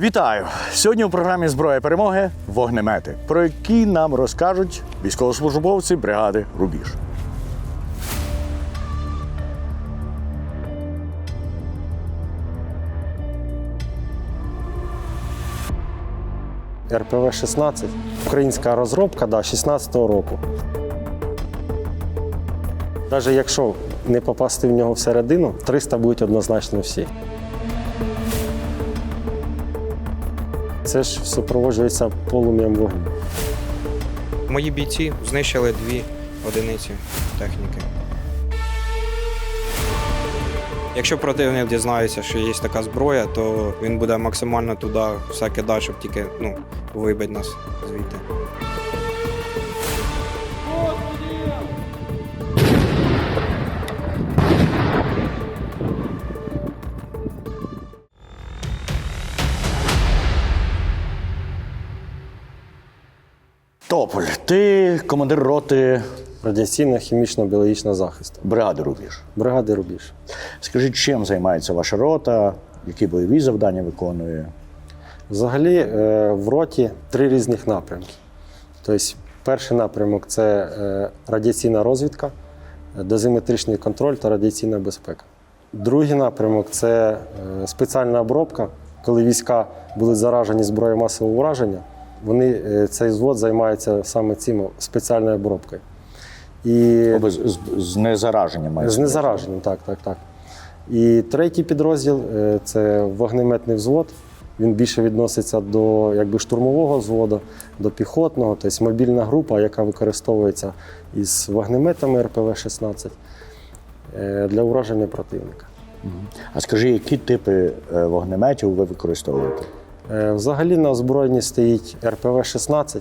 Вітаю! Сьогодні у програмі Зброя перемоги вогнемети, про які нам розкажуть військовослужбовці бригади Рубіж. РПВ-16. Українська розробка да, 16-го року. Навіть якщо не попасти в нього всередину, 300 будуть однозначно всі. Це ж супроводжується полум'ям вогню. Мої бійці знищили дві одиниці техніки. Якщо противник дізнається, що є така зброя, то він буде максимально туди все кидати, щоб тільки ну, вибити нас звідти. Тополь, ти командир роти Радіаційно-хімічно-біологічного захисту. бригади Рубіж. Бригади Рубіж. Скажіть, чим займається ваша рота, які бойові завдання виконує? Взагалі е, в роті три різних напрямки. Тобто, перший напрямок це е, радіаційна розвідка, дозиметричний контроль та радіаційна безпека. Другий напрямок це е, спеціальна обробка, коли війська були заражені зброєю масового ураження. Вони е, цей звод займається саме цим спеціальною обробкою. І Тобто з, з, з незараженням мається з незараженим, так, так, так. І третій підрозділ е, це вогнеметний взвод. Він більше відноситься до якби, штурмового взводу, до піхотного, тобто мобільна група, яка використовується із вогнеметами РПВ-16 е, для ураження противника. А скажи, які типи вогнеметів ви використовуєте? Е, Взагалі на озброєнні стоїть РПВ-16.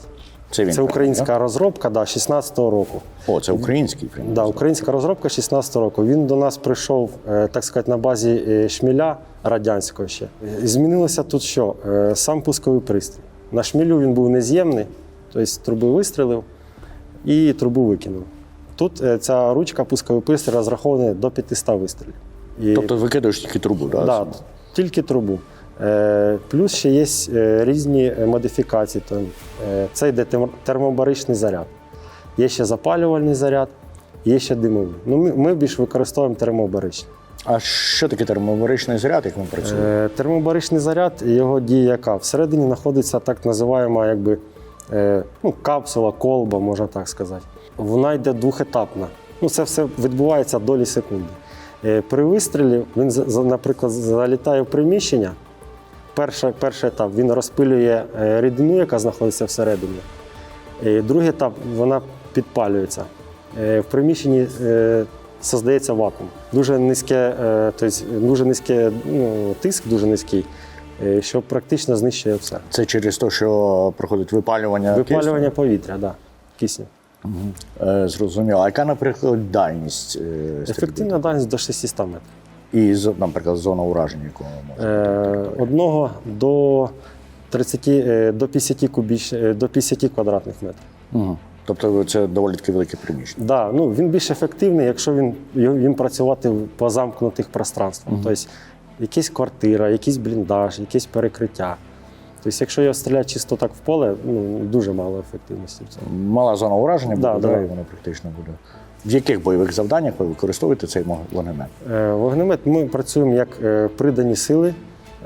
Це він Це так, українська розробка да, 16-го року. О, це український прям. Да, українська розробка 16-го року. Він до нас прийшов, е, так сказати, на базі е, шміля радянського ще. Змінилося тут що? Сам пусковий пристрій. На шмілю він був нез'ємний, тобто труби вистрілив і трубу викинув. Тут ця ручка пусковий пристрій розрахований до 500 вистрілів. І, Тобто викидаєш тільки трубу, так? да, тільки трубу. Е, Плюс ще є е, різні е, модифікації. Це йде термобаричний заряд. Є ще запалювальний заряд, є ще димовий. Ну, ми, більш використовуємо термобаричний. А що таке термобаричний заряд, як він працює? Термобаричний заряд, його дія яка? Всередині знаходиться так називаємо якби, ну, капсула, колба, можна так сказати. Вона йде двохетапна. Ну, це все відбувається долі секунди. При вистрілі він, наприклад, залітає в приміщення. Перший, перший етап він розпилює е, рідину, яка знаходиться всередині. Другий етап вона підпалюється. Е, В приміщенні е, создається вакуум. Дуже низьке, тобто дуже низьке, ну, тиск дуже низький, що практично знищує все. Це через те, що проходить випалювання. Випалювання повітря, да, кисню. кисню? Е, зрозуміло. А яка, наприклад, дальність? Ефективна дальність до 600 метрів. І, наприклад, зона ураження, якого може Е, бути? Одного до 30, е, до 50 кубіч, е, до 50 квадратних метрів. Угу. Тобто це доволі таки велике приміщення. Да, ну, він більш ефективний, якщо він, він працювати по замкнутих пространствах. Тобто якась квартира, якийсь бліндаж, якесь перекриття. Тобто, якщо його стріляти чисто так в поле, ну, дуже мало ефективності в цьому. Мала зона ураження Да, буде, да, і воно практично буде. В яких бойових завданнях ви використовуєте цей вогнемет? Е, Вогнемет ми працюємо як е, придані сили.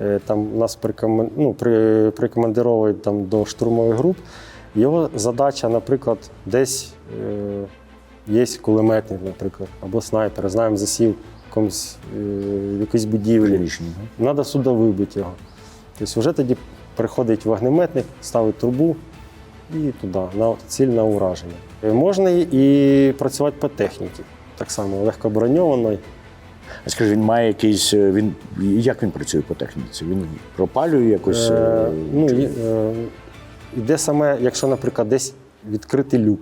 Е, Там нас прикомен... ну, при... прикомандировують там, до штурмових груп. Його задача, наприклад, десь е... є кулеметник, наприклад, або снайпер, знаємо, засів в якомусь, е... в якійсь будівлі. Треба сюди вибити його. Тобто вже тоді приходить вогнеметник, ставить трубу і туди, на ціль на ураження. Можна і працювати по техніці, так само легкоброньованої. А скажи, він має якийсь. е, Він як він працює по техніці? Він пропалює якось. Е, е, ну, і, е, іде саме, якщо, наприклад, десь відкритий люк,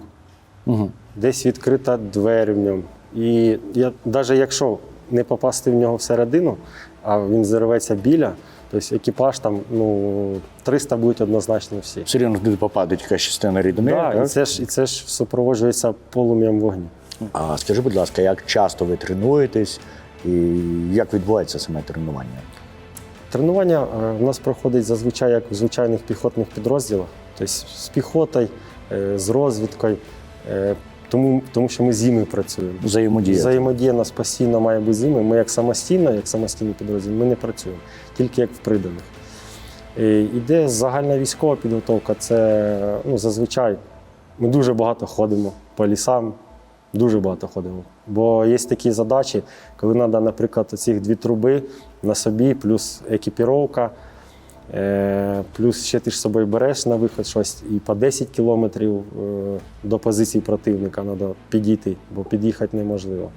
Мгм. десь відкрита двері в ньому. І я, навіть якщо не попасти в нього всередину, а він зірветься біля, тобто екіпаж там ну, 300 будуть однозначно всі. Все рівно туди попаде якась частина рідини. Да, і, це ж, і це ж супроводжується полум'ям вогню. А скажи, будь ласка, як часто ви тренуєтесь і як відбувається саме тренування? Тренування е, в нас проходить зазвичай як в звичайних піхотних підрозділах, тобто з піхотою, е, з розвідкою, е, тому, тому що ми з ними працюємо. Взаємодія. Взаємодія нас постійно має бути з ними. Ми як самостійно, як самостійний підрозділ, ми не працюємо, тільки як в приданих. Е, Іде загальна військова підготовка. Це ну, зазвичай ми дуже багато ходимо по лісам, дуже багато ходимо. Бо є такі задачі, коли треба, наприклад, ці дві труби на собі, плюс екіпіровка, плюс ще ти ж з собою береш на виход щось і по 10 кілометрів е, до позиції противника треба підійти, бо під'їхати неможливо.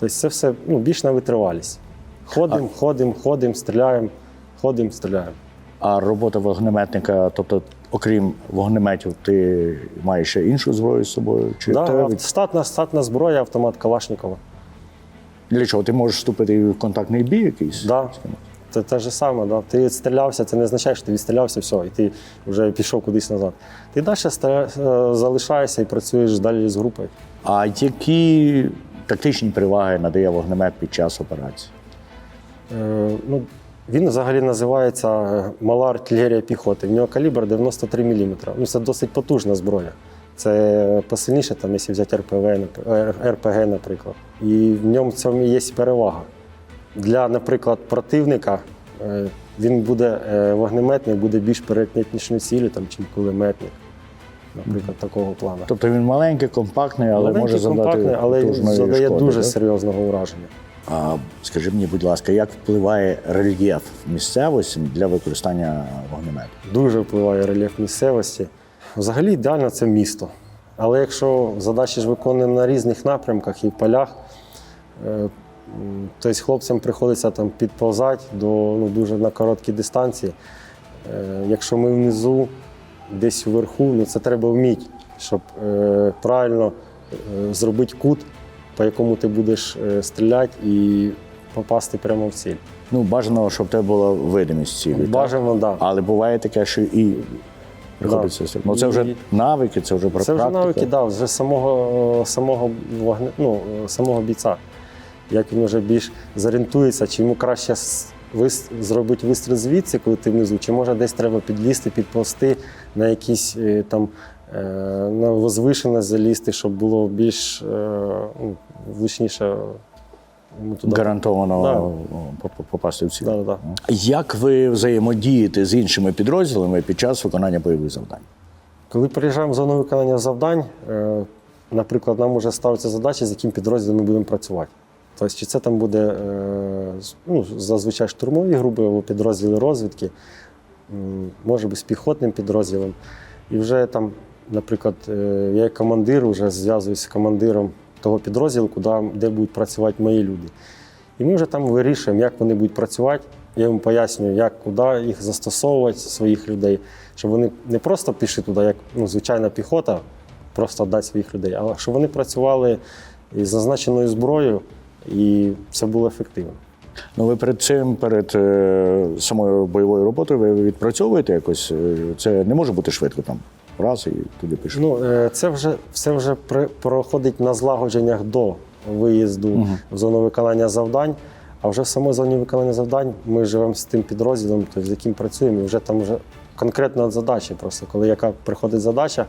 Тобто це все ну, більш на витривалість. Ходимо, ходимо, ходимо, стріляємо, ходимо, стріляємо. А робота вогнеметника, тобто, окрім вогнеметів, ти маєш ще іншу зброю з собою? Чи Да, від- статна, статна зброя, автомат Калашникова. Для чого? Ти можеш вступити в контактний бій якийсь? Да. Це те ж саме, да. ти відстрілявся, це не означає, що ти відстрілявся, все, і ти вже пішов кудись назад. Ти далі е, залишаєшся і працюєш далі з групою. А які тактичні переваги надає вогнемет під час операції? Е, ну, він взагалі називається е, мала артилерія піхоти. В нього калібр 93 мм. Ну, це досить потужна зброя. Це посильніше, там, якщо взяти РПВ, РПГ, наприклад. І в ньому в цьому є перевага. Для, наприклад, противника е, він буде е, вогнеметник, буде більш перекнітничною цілі, там, чим кулеметник. Наприклад, такого плану. Тобто він маленький, компактний, але Маленький, може завдати компактний, але він задає шкоди, дуже да? серйозного ураження. А скажи мені, будь ласка, як впливає рельєф місцевості для використання вогнемету? Дуже впливає рельєф місцевості. Взагалі ідеально це місто. Але якщо задачі ж виконуємо на різних напрямках і полях, е, тобто хлопцям приходиться там підповзати до ну, дуже на короткій дистанції. Е, Якщо ми внизу, десь вверху, ну це треба вміти, щоб е, правильно е, зробити кут, по якому ти будеш стріляти і попасти прямо в ціль. Ну, бажано, щоб тебе була видимість цілі. Бажано, так. Да. Але буває таке, що і приходиться. Да. Ну, це вже І- навики, це вже про Це вже навики, да, вже самого, самого, вогне, ну, самого бійця. Як він вже більш зорієнтується, чи йому краще зробити вистріл звідси, коли ти внизу, чи може десь треба підлізти, підповзти на якісь е, там е, на возвишеність залізти, щоб було більш е, ну, влучніше туди. гарантовано Да. попасти в ціль. Да, да, да. Як ви взаємодієте з іншими підрозділами під час виконання бойових завдань? Коли приїжджаємо в зону виконання завдань, наприклад, нам вже ставиться задача, з яким підрозділом ми будемо працювати. Тобто, чи це там буде е, ну, зазвичай штурмові групи або підрозділи розвідки, може бути з піхотним підрозділом. І вже там, наприклад, е, я як командир вже зв'язуюся з командиром того підрозділу, де будуть працювати мої люди. І ми вже там вирішуємо, як вони будуть працювати. Я їм пояснюю, як куди їх застосовувати, своїх людей, щоб вони не просто пішли туди, як ну, звичайна піхота, просто дати своїх людей, а щоб вони працювали із зазначеною зброєю, і це було ефективно. Ну, ви перед цим, перед е, самою бойовою роботою, ви відпрацьовуєте якось. е, Це не може бути швидко там. Раз і туди пішов. Ну, е, це вже все вже при- проходить на злагодженнях до виїзду в зону виконання завдань. А вже в самій зоні виконання завдань ми живемо з тим підрозділом, тобто, з яким працюємо, і вже там вже конкретна задача. Просто коли яка приходить задача,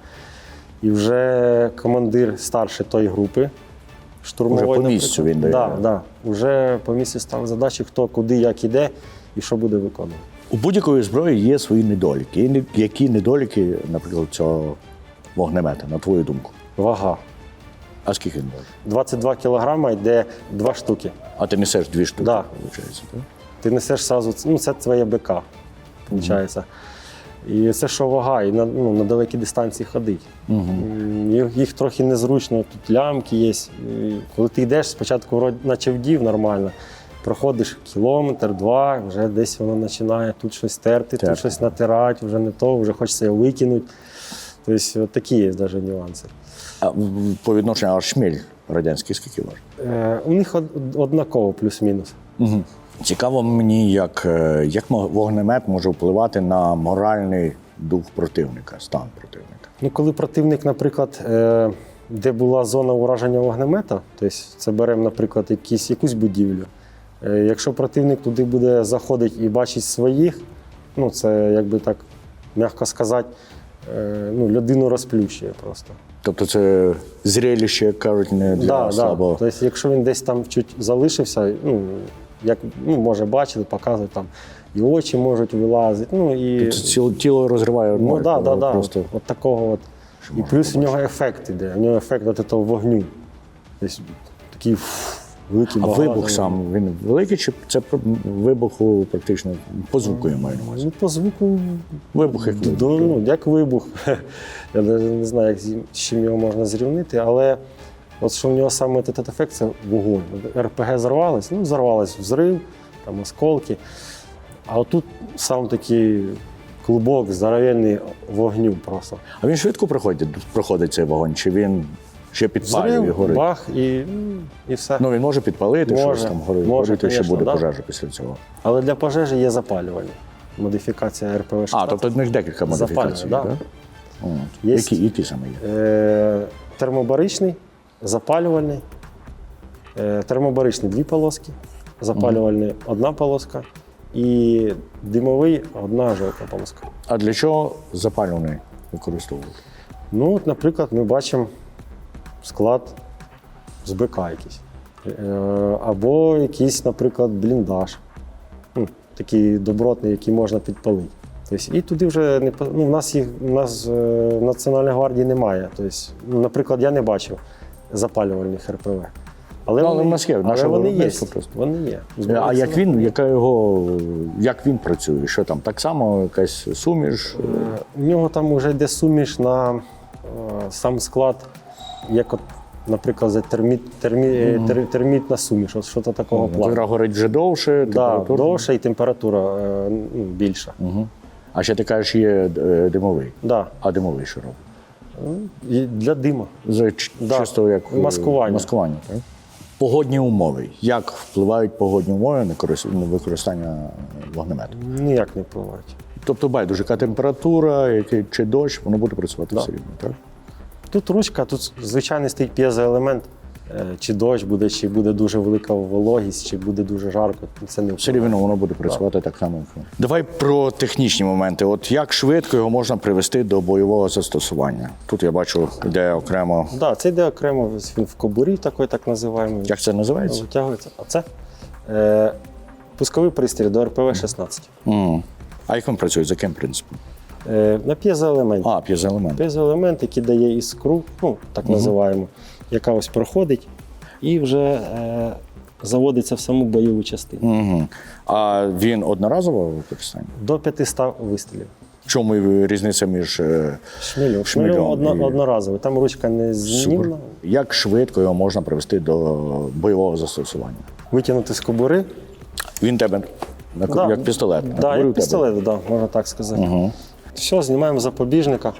і вже командир старший тої групи. Штурмової, Уже по місцю він дає. Да, да. Вже по місці ставить задачі, хто куди, як іде і що буде виконувати. У будь-якої зброї є свої недоліки. Які недоліки, наприклад, цього вогнемета, на твою думку? Вага. А скільки недоліків? 22 кілограма йде два штуки. А ти несеш дві штуки, Да. виходить, так? Ти несеш сразу, ну це твоє БК, виходить. І це що вага, і на, ну, на далекій дистанції ходить. М, Їх, їх трохи незручно, тут лямки є. Коли ти йдеш, спочатку наче вдів нормально, проходиш кілометр, два, вже десь воно починає тут щось терти, Терти. тут щось натирати, вже не то, вже хочеться його викинути. Тобто такі є навіть нюанси. А по відношенню а шміль радянський скільки важить? Е, у них однаково плюс-мінус. Угу. Цікаво мені, як, е, як вогнемет може впливати на моральний дух противника, стан противника. Ну, коли противник, наприклад, е, де була зона ураження вогнемета, тобто це беремо, наприклад, якісь, якусь будівлю, Е, Якщо противник туди буде заходити і бачить своїх, ну це якби так м'яко сказати, ну, людину розплющує просто. Тобто це зрелище, як кажуть, не для Да, да. Тобто, якщо він десь там чуть залишився, ну, як ну, може бачили, показують там і очі можуть вилазити. Ну, і, Це тіло, розриває ну, ноль, да, да, да. просто. От такого от. І плюс у нього ефект іде. У нього ефект от того вогню. Тобто, такий великий А вибух сам він великий чи це вибуху практично по звуку я маю на увазі? Ну, по звуку Вибух як вибух. ну, як вибух. Я навіть не знаю, як з чим його можна зрівнити, але от що в нього саме этот ефект це вогонь. РПГ зарвалось, ну, зарвалось взрив, там осколки. А отут сам такий клубок здоровенний вогню просто. А він швидко проходить, проходить цей вогонь, чи він ще підпалює і горить? бах і, і все. Ну він може підпалити, Може, щось там горить, може, горіти, ще буде да. пожежа після цього. Але для пожежі є запалювання. Модифікація РПВ 16. А, тобто в них декілька модифікацій, Запалює, так? да. Є- Які, які саме є? Е, термобаричний, запалювальний. Е, термобаричний дві полоски, запалювальний одна полоска. І димовий одна жовта полоска. А для чого запалюваний використовувати? Ну, от, наприклад, ми бачимо склад з БК якийсь. Е, або якийсь, наприклад, бліндаж. Ну, такий добротний, який можна підпалити. Тобто, і туди вже не ну, в нас їх у нас е, в Національній гвардії немає. Тобто, ну, наприклад, я не бачив запалювальних РПВ. Але, але в нас але вони є. просто. Вони є. А як він, яка його, як він працює? Що там? Так само якась суміш? Е, У нього там вже йде суміш на е, сам склад, як, от, наприклад, за терміт, термі, е, тер- термітна суміш, що то такого плану. Котра горить вже довше, Да, довша і температура е, ну, більша. Угу. А ще ти кажеш, є е, димовий. Да. А димовий що робить? І для дима. За Да. чисто як е, Маскування. маскування так? Погодні умови. Як впливають погодні умови на на використання вогнемету? Ніяк не впливають. Тобто байдуже, яка температура, який, чи дощ, воно буде працювати Да. все рівно, так? Тут ручка, тут звичайний стоїть п'єзоелемент. Е, Чи дощ буде, чи буде дуже велика вологість, чи буде дуже жарко. Це не Все рівно воно буде працювати так само. Давай про технічні моменти. От як швидко його можна привести до бойового застосування? Тут я бачу, йде окремо. Да, це йде окремо він в кобурі, такий так називаємо. Як це називається? Витягується. А це е, пусковий пристрій до РПВ-16. М. А як він працює? За яким принципом? Е, на п'єзоелементі. А, п'єзоелемент. П'єзоелемент, який дає іскру, ну так називаємо, яка ось проходить, і вже е, заводиться в саму бойову частину. Угу. А він одноразово використання? До 500 вистрілів. В чому різниця між е, Шмельов. Шмельом Шмельов одно, і- одноразовий. Там ручка не супер? змінна. Як швидко його можна привести до бойового застосування? Витягнути з кобури. Він тебе на- Да. як пістолет. на Да, кобурі як тебе? пістолет, да, можна так сказати. Угу. Все, знімаємо запобіжника,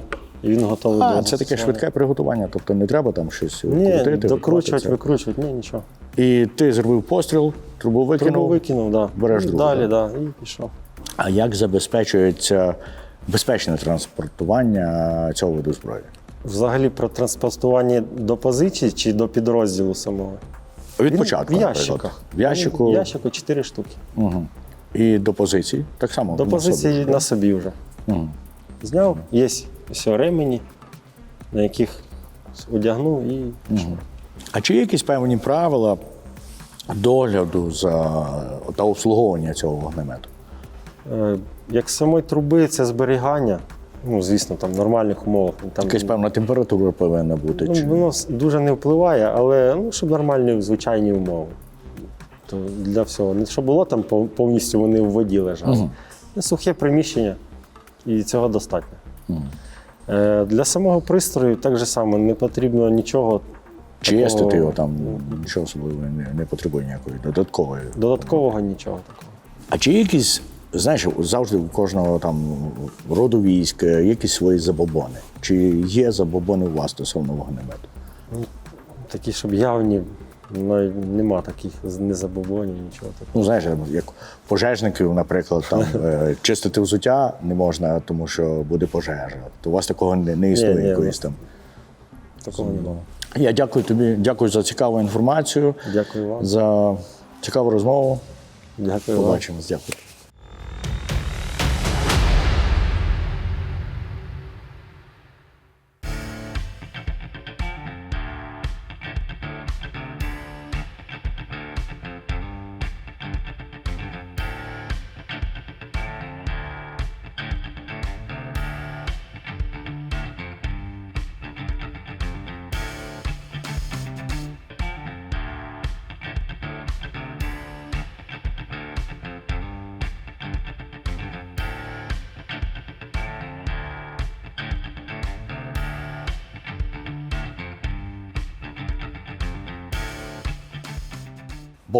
і він готовий А, до це таке швидке приготування, тобто не треба там щось Ні, крутити. докручувати, викручувати, ні, нічого. І ти зробив постріл, трубу викинув. Трубу викинув, да. береш і другу, далі, да. і пішов. А як забезпечується безпечне транспортування цього виду зброї? Взагалі про транспортування до позиції чи до підрозділу самого? Від Він початку, в наприклад. ящиках. В ящику. В ящику 4 штуки. Угу. І до позиції. Так само. До на позиції собі. на собі вже. Угу. Зняв, є все ремені, на яких одягнув і пішов. А чи є якісь певні правила догляду за та обслуговування цього вогнемету? Е, Як самої труби, це зберігання. Ну, звісно, там в нормальних умовах. Там, Якась певна температура повинна бути. ну, чи... воно с- дуже не впливає, але ну, щоб нормальні звичайні умови. То для всього. Не щоб було там пов- повністю вони в воді лежали. Мгм. Ну, Сухе приміщення, і цього достатньо. Е, Для самого пристрою так же само не потрібно нічого Чистити такого- його там нічого особливого не, не потребує ніякої додаткової. додаткового нічого такого. А чи є якісь, знаєш, завжди у кожного там роду військ якісь свої забобони? Чи є забобони у вас стосовно вогнемету? Такі, щоб явні, навіть нема таких незабобонів, нічого такого. Ну, знаєш, як пожежників, наприклад, там е, чистити взуття не можна, тому що буде пожежа. То у вас такого не, не існує ні, якоїсь там. Такого немає. Я дякую тобі, дякую за цікаву інформацію. Дякую вам. за Цікаву розмову. Дякую. вам. Побачимось. Дякую.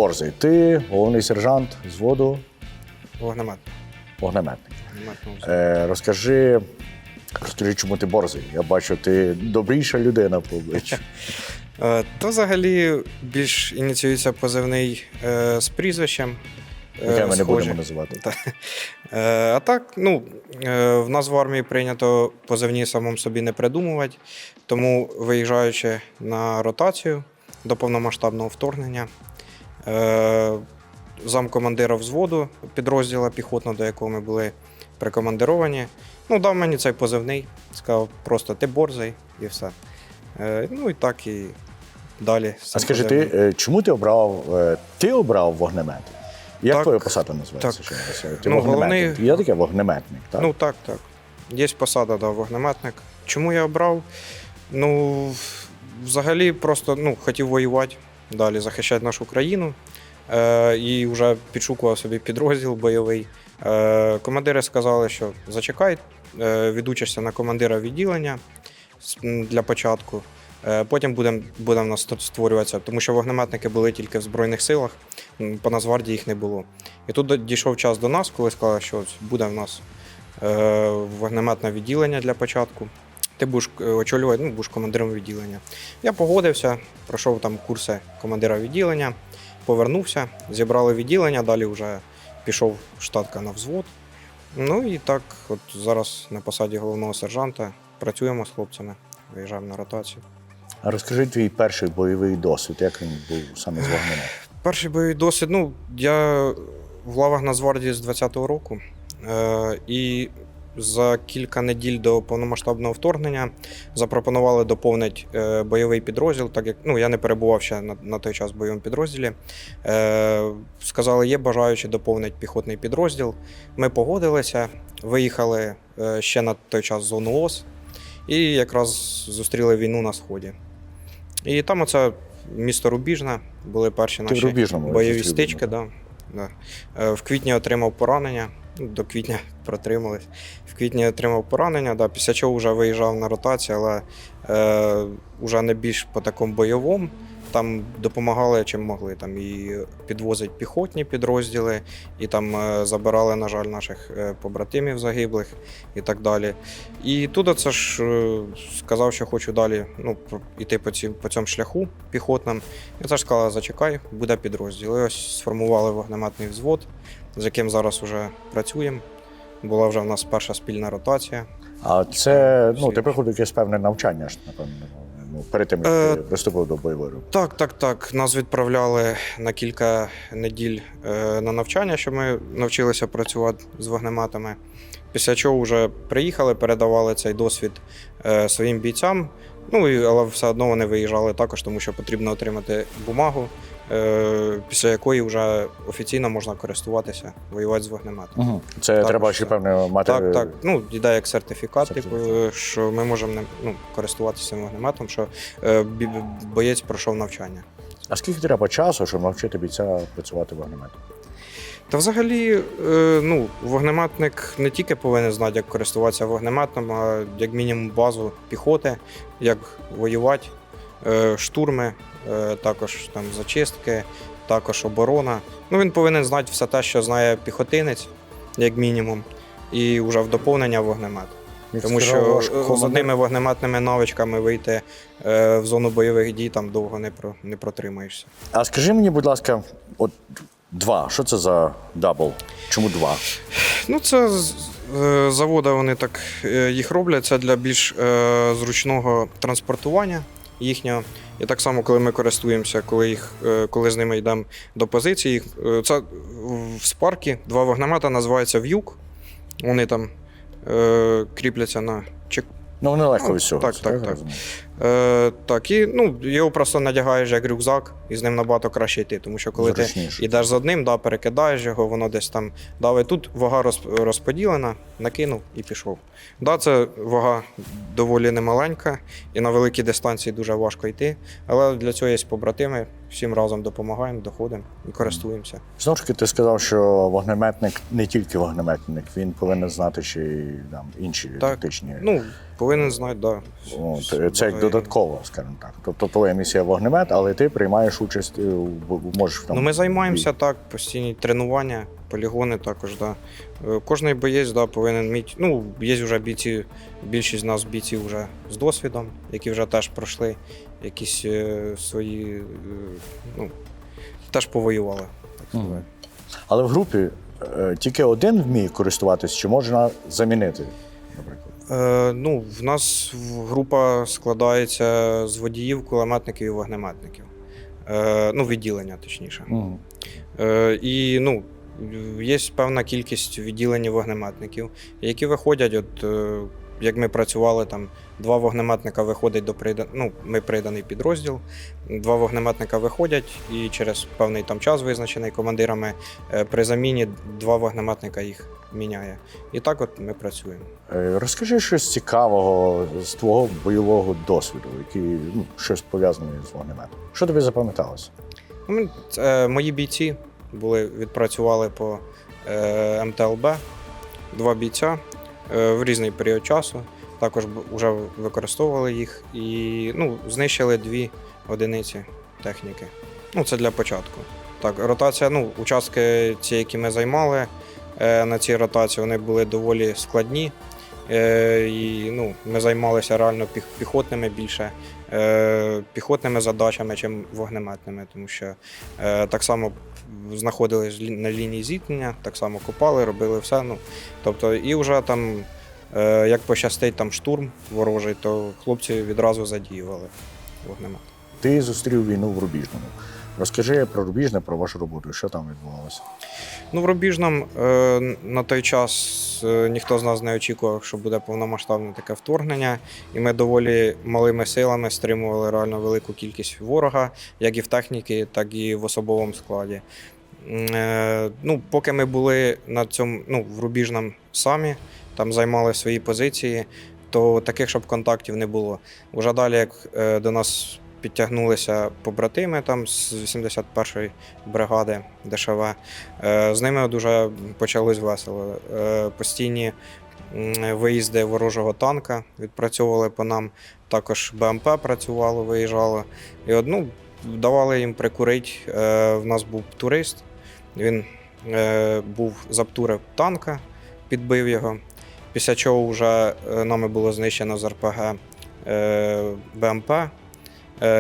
Борзий, ти головний сержант зводу Вогнемет. вогнеметник. Вогнеметного. Е, розкажи, розкажи, чому ти борзий? Я бачу, ти добріша людина по обличчю. Е, То взагалі більш ініціюється позивний е, з прізвищем. е, Яке ми не будемо називати. Та. Е, А так, ну, е, в нас в армії прийнято позивні самому собі не придумувати, тому виїжджаючи на ротацію до повномасштабного вторгнення, е, замкомандира взводу підрозділу піхотного, до якого ми були прикомандировані, ну, дав мені цей позивний, сказав просто ти борзий і все. Е, Ну і так і далі. А скажи, ти е, чому ти обрав? е, Ти обрав вогнемет? Як Так. твоя посада називається? Так. Ти Ну, вогнеметник. головний- Є таке вогнеметник, так? Ну так, так. Є посада, да, вогнеметник. Чому я обрав? Ну, взагалі, просто ну, хотів воювати далі, захищати нашу країну. Е, і вже підшукував собі підрозділ бойовий. Е, командири сказали, що зачекай, е, відучишся на командира відділення для початку. Потім будемо будем нас створюватися, тому що вогнеметники були тільки в Збройних силах, по Нацгвардії їх не було. І тут дійшов час до нас, коли сказали, що буде в нас вогнеметне відділення для початку. Ти будеш е, очолювати, ну, будеш командиром відділення. Я погодився, пройшов там курси командира відділення, повернувся, зібрали відділення, далі вже пішов штатка на взвод. Ну і так, от зараз на посаді головного сержанта працюємо з хлопцями, виїжджаємо на ротацію. А розкажи твій перший бойовий досвід, як він був саме з вогнеметом? Перший бойовий досвід. Ну, я в лавах Нацгвардії з 20-го року. Е, і за кілька неділь до повномасштабного вторгнення запропонували доповнити е, бойовий підрозділ, так як ну, я не перебував ще на, на той час в бойовому підрозділі. Е, сказали, є бажаючі доповнити піхотний підрозділ. Ми погодилися, виїхали е, ще на той час в зону ОС і якраз зустріли війну на Сході. І там оце місто Рубіжне були перші Ти наші бойові стички. Да, да. Е, В квітні отримав поранення. До квітня протримались. В квітні отримав поранення, да, після чого вже виїжджав на ротацію, але е, вже не більш по такому бойовому. Там допомагали чим могли. Там і підвозить піхотні підрозділи, і там е, забирали, на жаль, наших е, побратимів загиблих і так далі. І тут це ж е, сказав, що хочу далі ну, йти по, ці, по цьому шляху піхотним. Я теж сказала, зачекай, буде підрозділ. І ось сформували вогнеметний взвод, з яким зараз вже працюємо. Була вже в нас перша спільна ротація. А це, ну, ти приходив якесь певне навчання ж, напевно, ну, перед тим, як Е, ти приступив до бойової роботи. Так, так, так. Нас відправляли на кілька неділь е, на навчання, щоб ми навчилися працювати з вогнеметами. Після чого вже приїхали, передавали цей досвід е, своїм бійцям. Ну, але все одно вони виїжджали також, тому що потрібно отримати бумагу, після якої вже офіційно можна користуватися, воювати з вогнеметом. Угу. Це Так, треба ще певне мати. Так, так. Ну, йде як сертифікат, типу, що ми можемо ну, користуватися вогнеметом, що е, боєць пройшов навчання. А скільки треба часу, щоб навчити бійця працювати вогнеметом? Та взагалі, е, ну, вогнеметник не тільки повинен знати, як користуватися вогнеметом, а як мінімум базу піхоти, як воювати, е, штурми, е, також там зачистки, також оборона. Ну, він повинен знати все те, що знає піхотинець, як мінімум, і вже в доповнення вогнемет. Тому що е, з одними вогнеметними навичками вийти е, в зону бойових дій там довго не, про, не протримаєшся. А скажи мені, будь ласка, от два. Що це за дабл? Чому два? Ну, це е, вони так е, їх роблять. Це для більш е, зручного транспортування їхнього. І так само, коли ми користуємося, коли, їх, е, коли з ними йдемо до позиції, е, це в спаркі два вогнемета називаються в'юк. Вони там е, кріпляться на чек. Ну, вони легко Ну, так, так, так. Е, так, і ну, його просто надягаєш як рюкзак, і з ним набагато краще йти. Тому що коли Зручніше. ти йдеш з одним, да, перекидаєш його, воно десь там давить. Тут вага роз- розподілена, накинув і пішов. Да, це вага доволі немаленька, і на великій дистанції дуже важко йти. Але для цього є побратими, всім разом допомагаємо, доходимо і користуємося. Знову ж таки, ти сказав, що вогнеметник не тільки вогнеметник, він повинен знати ще й там, інші Так. тактичні. Ну, повинен знати, да. Всі це як. Додатково, скажімо так. Тобто твоя місія вогнемет, але ти приймаєш участь, е, можеш там. Ну, ми займаємося так, постійні тренування, полігони також. Да. Е, Кожний боєць да, повинен вміти. Ну, є вже бійці, більшість з нас бійців вже з досвідом, які вже теж пройшли якісь е, свої, е, ну, теж повоювали. Так сказати. Але в групі е, тільки один вміє користуватись, чи можна замінити. Е, ну, в нас група складається з водіїв, кулеметників і вогнеметників. Е, ну, відділення, точніше. Е, і ну, є певна кількість відділень вогнеметників, які виходять, от як ми працювали, там два вогнеметника виходять до прида... ну, ми приданий підрозділ, два вогнеметника виходять, і через певний там час, визначений командирами, е, при заміні два вогнеметника їх міняє. І так от ми працюємо. Е, Розкажи щось цікавого з твого бойового досвіду, який ну, щось пов'язане з вогнеметом. Що тобі запам'яталося? Ну, е, мої бійці були, відпрацювали по е, МТЛБ, два бійця в різний період часу. Також вже використовували їх і ну, знищили дві одиниці техніки. Ну, це для початку. Так, ротація, ну, участки ці, які ми займали е, на цій ротації, вони були доволі складні. Е, і ну, ми займалися реально піхотними більше, е, піхотними задачами, чим вогнеметними, тому що е, так само знаходились на лінії зіткнення, так само копали, робили все. Ну, тобто, і вже там, е, як пощастить там штурм ворожий, то хлопці відразу задіювали вогнемет. Ти зустрів війну в Рубіжному. Розкажи про Рубіжне, про вашу роботу, що там відбувалося. Ну, в Рубіжному е, на той час е, ніхто з нас не очікував, що буде повномасштабне таке вторгнення, і ми доволі малими силами стримували реально велику кількість ворога, як і в техніці, так і в особовому складі. Е, ну, поки ми були на цьому, ну, в Рубіжному самі, там займали свої позиції, то таких, щоб контактів не було. Уже далі, як до нас підтягнулися побратими там з 81-ї бригади ДШВ, е, з ними дуже почалось весело. Е, постійні виїзди ворожого танка відпрацьовували по нам. Також БМП працювало, виїжджало. І одну давали їм прикурити. Е, в нас був турист. Він був заптурив танка, підбив його. Після чого вже нами було знищено з РПГ БМП,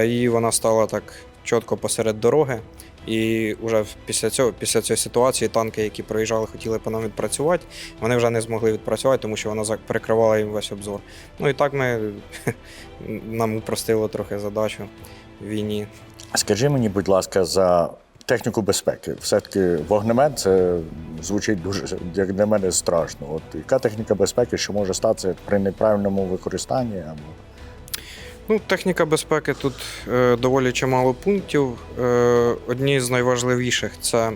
і вона стала так чітко посеред дороги. І вже після цього, після цієї ситуації танки, які проїжджали, хотіли по нам відпрацювати, вони вже не змогли відпрацювати, тому що вона перекривала їм весь обзор. Ну і так ми нам упростило трохи задачу в війні. Скажи мені, будь ласка, за техніку безпеки. Все-таки вогнемет це звучить дуже, як для мене, страшно. От яка техніка безпеки, що може статися при неправильному використанні? Або... Ну, техніка безпеки тут е, доволі чимало пунктів. Е, одні з найважливіших це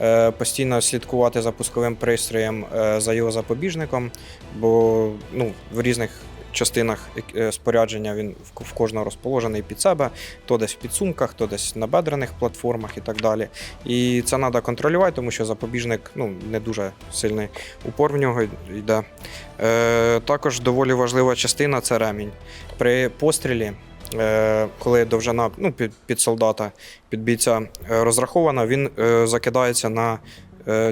е, постійно слідкувати за пусковим пристроєм е, за його запобіжником, бо ну, в різних частинах е, спорядження він в, кожного розположений під себе, то десь в підсумках, то десь на бедрених платформах і так далі. І це треба контролювати, тому що запобіжник ну, не дуже сильний упор в нього йде. Е, також доволі важлива частина це ремінь. При пострілі, е, коли довжина ну, під, під солдата, під бійця е, розрахована, він закидається на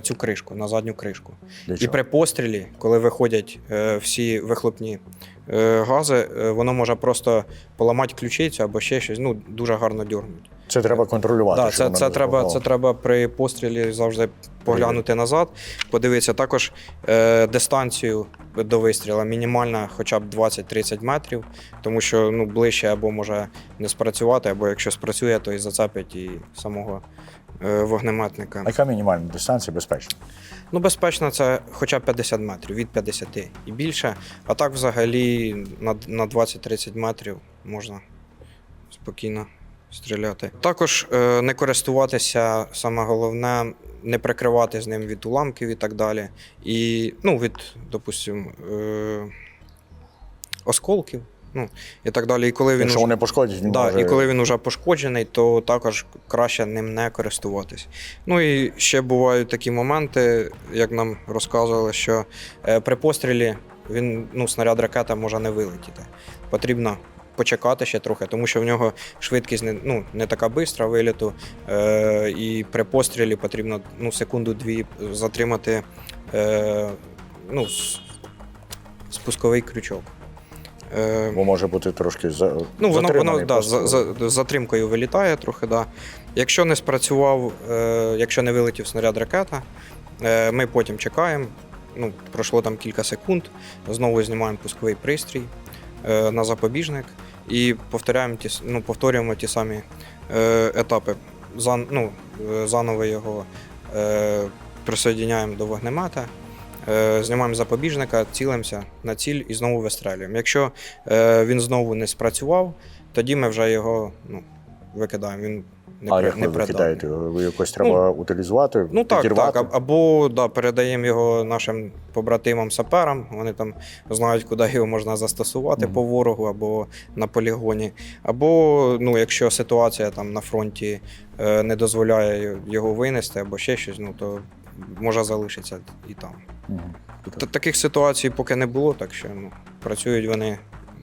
цю кришку, на задню кришку. Для І при пострілі, коли виходять е, всі вихлопні е, гази, е, воно може просто поламати ключицю або ще щось, ну, дуже гарно дьорнуть. Це треба контролювати. Да, це, це, треба, це треба при пострілі завжди поглянути назад, подивитися також е, дистанцію до вистрілу, мінімальна хоча б 20-30 метрів, тому що ну, ближче або може не спрацювати, або якщо спрацює, то і зацепить і самого е, вогнеметника. А яка мінімальна дистанція безпечна? Ну, безпечно, це хоча б 50 метрів, від 50 і більше. А так, взагалі, на, на 20-30 метрів можна спокійно стріляти. Також е, не користуватися, саме головне, не прикривати з ним від уламків і так далі. І, ну, від, допустимо, е, осколків. Ну, і так далі. І коли він Якщо уже- вони пошкодять, він Да, може... і коли він вже пошкоджений, то також краще ним не користуватись. Ну і ще бувають такі моменти, як нам розказували, що е, при пострілі він, ну, снаряд ракета може не вилетіти. Потрібно почекати ще трохи, тому що в нього швидкість не, ну, не така бистра виліту. Е, і при пострілі потрібно ну, секунду-дві затримати е, ну, спусковий крючок. Е, Бо може бути трошки за... Ну, воно, воно да, за, за, затримкою вилітає трохи. Да. Якщо не спрацював, е, якщо не вилетів снаряд ракета, е, ми потім чекаємо. Ну, пройшло там кілька секунд, знову знімаємо пусковий пристрій е, на запобіжник і повторяємо ті, ну, повторюємо ті самі е, етапи. Зан, ну, е, заново його е, присоединяємо до вогнемета. Е, Знімаємо запобіжника, цілимося на ціль і знову вистрелюємо. Якщо е, він знову не спрацював, тоді ми вже його ну, викидаємо. Він не, А при- як ви не викидаєте? придатний. Ви якось треба утилізувати, Ну так, підірвати? так. Або да, передаємо його нашим побратимам саперам. Вони там знають, куди його можна застосувати Мгм. по ворогу або на полігоні. Або ну, якщо ситуація там на фронті е, не дозволяє його винести, або ще щось, ну то може залишитися і там. Т- Таких ситуацій поки не було, так що ну, працюють вони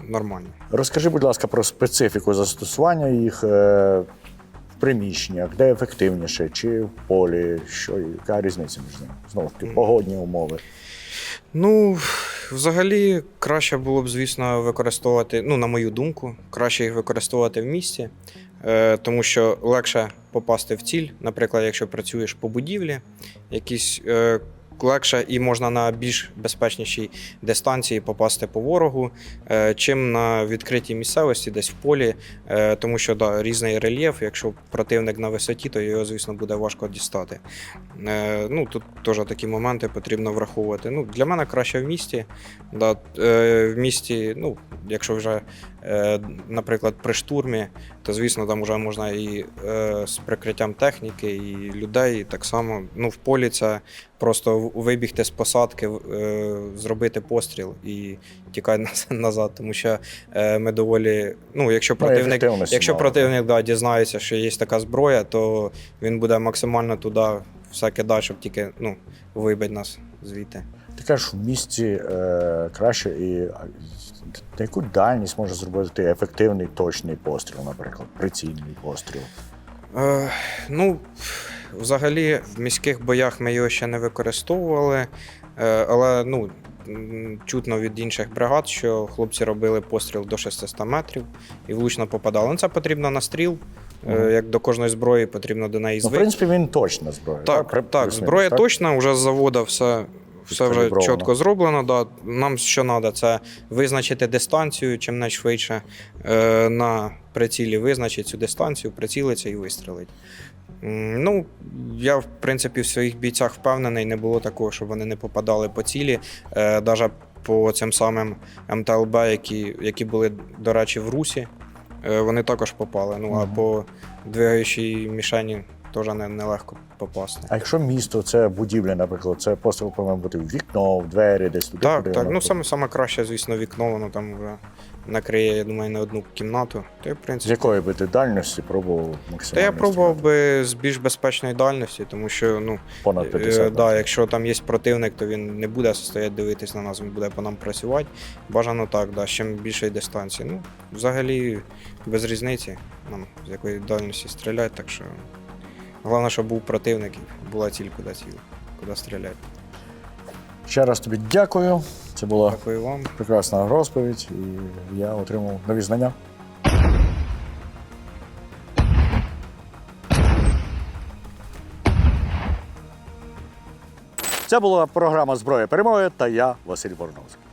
нормально. Розкажи, будь ласка, про специфіку застосування їх е, в приміщеннях, де ефективніше, чи в полі, що, яка різниця між ними? Знову ж таки, погодні умови. Ну, взагалі, краще було б, звісно, використовувати, ну, на мою думку, краще їх використовувати в місті, е, тому що легше попасти в ціль. Наприклад, якщо працюєш по будівлі, якісь е, легше і можна на більш безпечнішій дистанції попасти по ворогу, е, чим на відкритій місцевості, десь в полі, е, тому що да, різний рельєф. Якщо противник на висоті, то його, звісно, буде важко дістати. Е, ну, тут теж такі моменти потрібно враховувати. Ну, для мене краще в місті. Да, е, в місті, ну, якщо вже, наприклад, при штурмі, то звісно там вже можна і е, з прикриттям техніки, і людей. І так само ну, в полі це просто вибігти з посадки, е, зробити постріл і тікати назад. Тому що е, ми доволі, ну, якщо Ну, противник. Якщо противник да, дізнається, що є така зброя, то він буде максимально туди все кидати, щоб тільки ну, вибити нас звідти. Ти кажеш, в місті е, краще і яку дальність може зробити ефективний точний постріл, наприклад, прицільний постріл. Е, ну, взагалі, в міських боях ми його ще не використовували, е, але ну, чутно від інших бригад, що хлопці робили постріл до 600 метрів і влучно попадали. Ну, це потрібно на стріл. Мгм. Як до кожної зброї потрібно до неї Ну, в принципі, він точна зброя. Так, При- так, зброя так? точна, вже з заводу все, все вже чітко зроблено. Да. Нам що треба, це визначити дистанцію чим найшвидше е, на прицілі визначити цю дистанцію, прицілитися і вистрелити. М, Ну, я, в принципі, в своїх бійцях впевнений, не було такого, щоб вони не попадали по цілі. Е, Навіть по цим самим МТЛБ, які, які були, до речі, в Русі, е, вони також попали. Ну, а по двигаючій мішені теж не- нелегко попасти. А якщо місто це будівля, наприклад, це постріл повинен бути в вікно, в двері, десь туди. Так, так. Ну саме саме краще, звісно, вікно, воно там вже накриє, я думаю, не одну кімнату. Й, в З якої би ти дальності пробував Та я пробував би з більш безпечної дальності, тому що ну понад е, да, якщо там є противник, то він не буде стояти дивитись на нас, він буде по нам працювати. Бажано так, да, з чим більшої дистанції. Ну, взагалі, без різниці, нам з якої дальності стріляти, так що Головне, щоб був противник, і була ціль, куди ціли, куди стріляти. Ще раз тобі дякую. Це була Дякую вам. прекрасна розповідь, і я отримав нові знання. Це була програма Зброя перемоги та я, Василь Вороновський.